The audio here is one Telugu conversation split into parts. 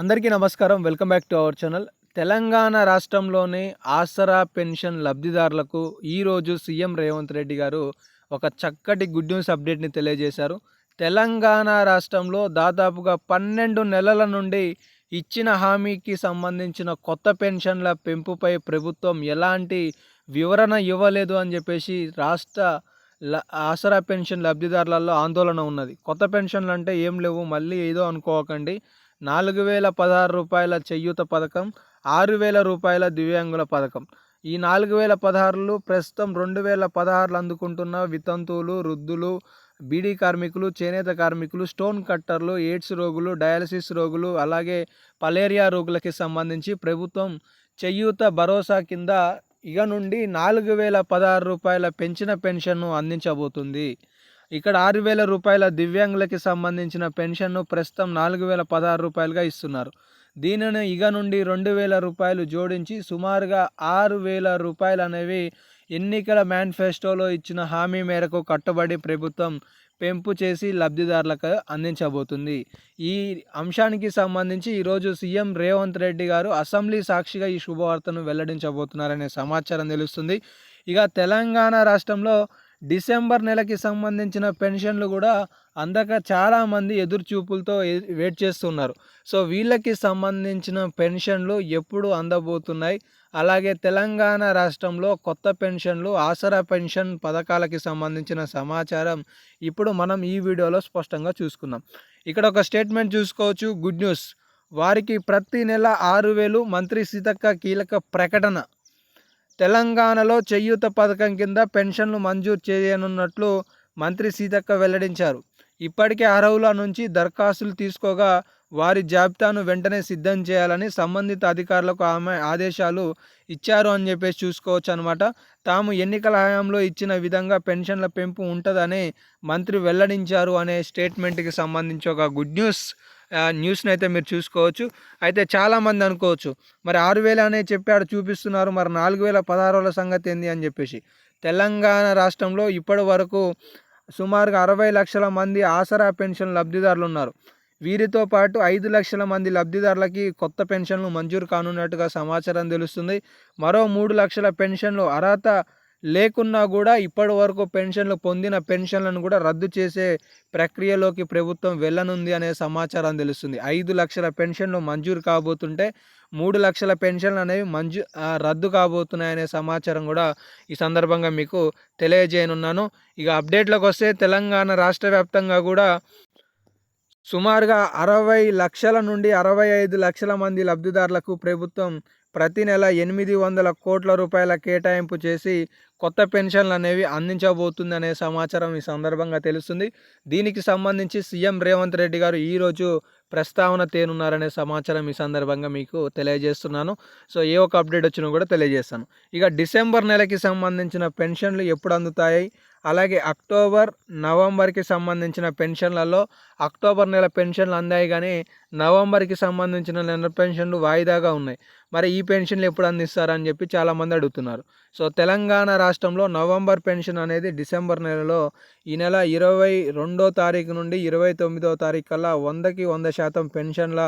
అందరికీ నమస్కారం. Welcome back to our channel. Telangana రాష్ట్రంలోని ఆసరా పెన్షన్ లబ్ధిదారులకు ఈరోజు సీఎం రేవంత్ రెడ్డి గారు ఒక చక్కటి గుడ్ న్యూస్ అప్డేట్ని తెలియజేశారు. తెలంగాణ రాష్ట్రంలో దాదాపుగా పన్నెండు నెలల నుండి ఇచ్చిన హామీకి సంబంధించిన కొత్త పెన్షన్ల పెంపుపై ప్రభుత్వం ఎలాంటి వివరణ ఇవ్వలేదు అని చెప్పేసి రాష్ట్ర ఆసరా పెన్షన్ లబ్ధిదారులలో ఆందోళన ఉన్నది. కొత్త పెన్షన్లు అంటే ఏం లేవు మళ్ళీ ఏదో అనుకోకండి. నాలుగు వేల పదహారు రూపాయల చెయ్యూత పథకం ఆరు వేల రూపాయల దివ్యాంగుల పథకం. ఈ నాలుగు వేల పదహారులు ప్రస్తుతం రెండు వేల పదహారులు అందుకుంటున్న వితంతువులు వృద్ధులు బీడీ కార్మికులు చేనేత కార్మికులు స్టోన్ కట్టర్లు ఎయిడ్స్ రోగులు డయాలసిస్ రోగులు అలాగే పలేరియా రోగులకి సంబంధించి ప్రభుత్వం చెయ్యూత భరోసా కింద ఇక నుండి నాలుగు వేల పదహారు రూపాయల పెంచిన పెన్షన్ను అందించబోతుంది. ఇక్కడ ఆరు వేల రూపాయల దివ్యాంగులకి సంబంధించిన పెన్షన్ను ప్రస్తుతం నాలుగు వేల పదహారు రూపాయలుగా ఇస్తున్నారు. దీనిని ఇక నుండి రెండు వేల రూపాయలు జోడించి సుమారుగా ఆరు వేల రూపాయలు అనేవి ఎన్నికల మేనిఫెస్టోలో ఇచ్చిన హామీ మేరకు కట్టుబడి ప్రభుత్వం పెంపు చేసి లబ్ధిదారులకు అందించబోతుంది. ఈ అంశానికి సంబంధించి ఈరోజు సీఎం రేవంత్ రెడ్డి గారు అసెంబ్లీ సాక్షిగా ఈ శుభవార్తను వెల్లడించబోతున్నారనే సమాచారం తెలుస్తుంది. ఇక తెలంగాణ రాష్ట్రంలో డిసెంబర్ నెలకి సంబంధించిన పెన్షన్లు కూడా అందక చాలామంది ఎదురు చూపులతో వెయిట్ చేస్తున్నారు. సో వీళ్ళకి సంబంధించిన పెన్షన్లు ఎప్పుడు అందబోతున్నాయి. అలాగే తెలంగాణ రాష్ట్రంలో కొత్త పెన్షన్లు ఆసరా పెన్షన్ పథకాలకి సంబంధించిన సమాచారం ఇప్పుడు మనం ఈ వీడియోలో స్పష్టంగా చూసుకుందాం. ఇక్కడ ఒక స్టేట్మెంట్ చూసుకోవచ్చు. Good news. వారికి ప్రతి నెల ఆరు వేలు మంత్రి సీతక్క కీలక ప్రకటన తెలంగాణలో చేయూత పథకం కింద పెన్షన్లు మంజూరు చేయనున్నట్లు మంత్రి సీతక్క వెల్లడించారు. ఇప్పటికే అర్హుల నుంచి దరఖాస్తులు తీసుకోగా వారి జాబితాను వెంటనే సిద్ధం చేయాలని సంబంధిత అధికారులకు ఆమె ఆదేశాలు ఇచ్చారు అని చెప్పేసి చూసుకోవచ్చు అనమాట తాము ఎన్నికల హయాంలో ఇచ్చిన విధంగా పెన్షన్ల పెంపు ఉంటుందని మంత్రి వెల్లడించారు అనే స్టేట్మెంట్కి సంబంధించి ఒక గుడ్ న్యూస్. న్యూస్ని అయితే మీరు చూసుకోవచ్చు. అయితే చాలామంది అనుకోవచ్చు మరి ఆరు వేలు అనే చెప్పాడు చూపిస్తున్నారు మరి నాలుగు వేల పదహారుల సంగతి ఏంది? అని చెప్పేసి. తెలంగాణ రాష్ట్రంలో ఇప్పటి వరకు సుమారుగా అరవై లక్షల మంది ఆసరా పెన్షన్ లబ్ధిదారులు ఉన్నారు. వీరితో పాటు ఐదు లక్షల మంది లబ్ధిదారులకి కొత్త పెన్షన్లు మంజూరు కానున్నట్టుగా సమాచారం తెలుస్తుంది. మరో మూడు లక్షల పెన్షన్లు అర్హత లేకున్నా కూడా ఇప్పటి వరకు పెన్షన్లు పొందిన పెన్షన్లను కూడా రద్దు చేసే ప్రక్రియలోకి ప్రభుత్వం వెళ్ళనుంది అనే సమాచారం తెలుస్తుంది. ఐదు లక్షల పెన్షన్లు మంజూరు కాబోతుంటే మూడు లక్షల పెన్షన్లు అనేవి మంజూ రద్దు కాబోతున్నాయనే సమాచారం కూడా ఈ సందర్భంగా మీకు తెలియజేయనున్నాను. ఇక అప్డేట్లకు వస్తే తెలంగాణ రాష్ట్ర వ్యాప్తంగా కూడా సుమారుగా అరవై లక్షల నుండి అరవై ఐదు లక్షల మంది లబ్ధిదారులకు ప్రభుత్వం ప్రతి నెల ఎనిమిది వందల కోట్ల రూపాయల కేటాయింపు చేసి కొత్త పెన్షన్లు అనేవి అందించబోతుందనే సమాచారం ఈ సందర్భంగా తెలుస్తుంది. దీనికి సంబంధించి సీఎం రేవంత్ రెడ్డి గారు ఈరోజు ప్రస్తావన తేనున్నారనే సమాచారం ఈ సందర్భంగా మీకు తెలియజేస్తున్నాను. సో ఏ ఒక అప్డేట్ వచ్చినా కూడా తెలియజేస్తాను. ఇక డిసెంబర్ నెలకి సంబంధించిన పెన్షన్లు ఎప్పుడు అందుతాయి? అలాగే అక్టోబర్ నవంబర్కి సంబంధించిన పెన్షన్లలో అక్టోబర్ నెల పెన్షన్లు అందాయి కానీ నవంబర్కి సంబంధించిన నెల పెన్షన్లు వాయిదాగా ఉన్నాయి. మరి ఈ పెన్షన్లు ఎప్పుడు అందిస్తారని చెప్పి చాలామంది అడుగుతున్నారు. సో తెలంగాణ రాష్ట్రంలో నవంబర్ పెన్షన్ అనేది డిసెంబర్ నెలలో ఈ నెల ఇరవై రెండో తారీఖు నుండి ఇరవై తొమ్మిదో తారీఖు కల్లా వందకి వంద శాతం పెన్షన్ల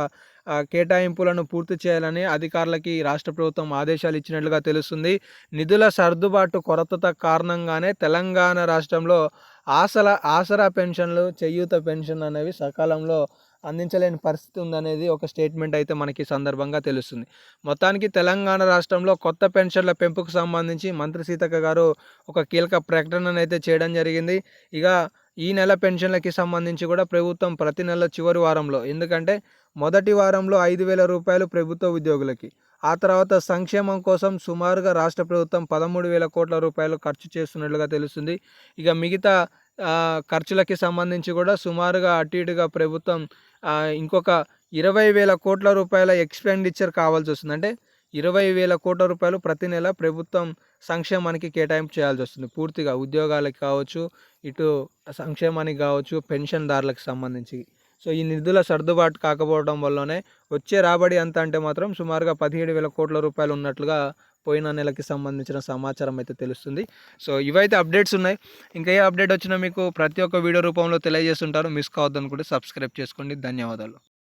కేటాయింపులను పూర్తి చేయాలని అధికారులకి రాష్ట్ర ప్రభుత్వం ఆదేశాలు ఇచ్చినట్లుగా తెలుస్తుంది. నిధుల సర్దుబాటు కొరత కారణంగానే తెలంగాణ రాష్ట్రంలో ఆసల ఆసరా పెన్షన్లు చేయూత పెన్షన్ అనేవి సకాలంలో అందించలేని పరిస్థితి ఉందనేది ఒక స్టేట్మెంట్ అయితే మనకి సందర్భంగా తెలుస్తుంది. మొత్తానికి తెలంగాణ రాష్ట్రంలో కొత్త పెన్షన్ల పెంపుకు సంబంధించి మంత్రి సీతక్క గారు ఒక కీలక ప్రకటనను అయితే చేయడం జరిగింది. ఇక ఈ నెల పెన్షన్లకి సంబంధించి కూడా ప్రభుత్వం ప్రతి నెల చివరి వారంలో ఎందుకంటే మొదటి వారంలో ఐదు వేల రూపాయలు ప్రభుత్వ ఉద్యోగులకి. ఆ తర్వాత సంక్షేమం కోసం సుమారుగా రాష్ట్ర ప్రభుత్వం పదమూడు వేల కోట్ల రూపాయలు ఖర్చు చేస్తున్నట్లుగా తెలుస్తుంది. ఇక మిగతా ఖర్చులకి సంబంధించి కూడా సుమారుగా అటు ఇటుగా ప్రభుత్వం ఇంకొక ఇరవై వేల కోట్ల రూపాయల ఎక్స్పెండిచర్ కావాల్సి వస్తుంది. అంటే ఇరవై వేల కోట్ల రూపాయలు ప్రతి నెల ప్రభుత్వం సంక్షేమానికి కేటాయింపు చేయాల్సి వస్తుంది. పూర్తిగా ఉద్యోగాలకు కావచ్చు ఇటు సంక్షేమానికి కావచ్చు పెన్షన్దారులకు సంబంధించి. సో ఈ నిధుల సర్దుబాటు కాకపోవడం వల్లనే వచ్చే రాబడి ఎంత అంటే మాత్రం సుమారుగా పదిహేడు వేల కోట్ల రూపాయలు ఉన్నట్లుగా పోయిన నెలకి సంబంధించిన సమాచారం అయితే తెలుస్తుంది. సో ఇవైతే అప్డేట్స్ ఉన్నాయి. ఇంకా ఏ అప్డేట్ వచ్చినా మీకు ప్రతి ఒక్క వీడియో రూపంలో తెలియజేస్తుంటారు. మిస్ కావద్దనుకుంటే సబ్స్క్రైబ్ చేసుకోండి. ధన్యవాదాలు.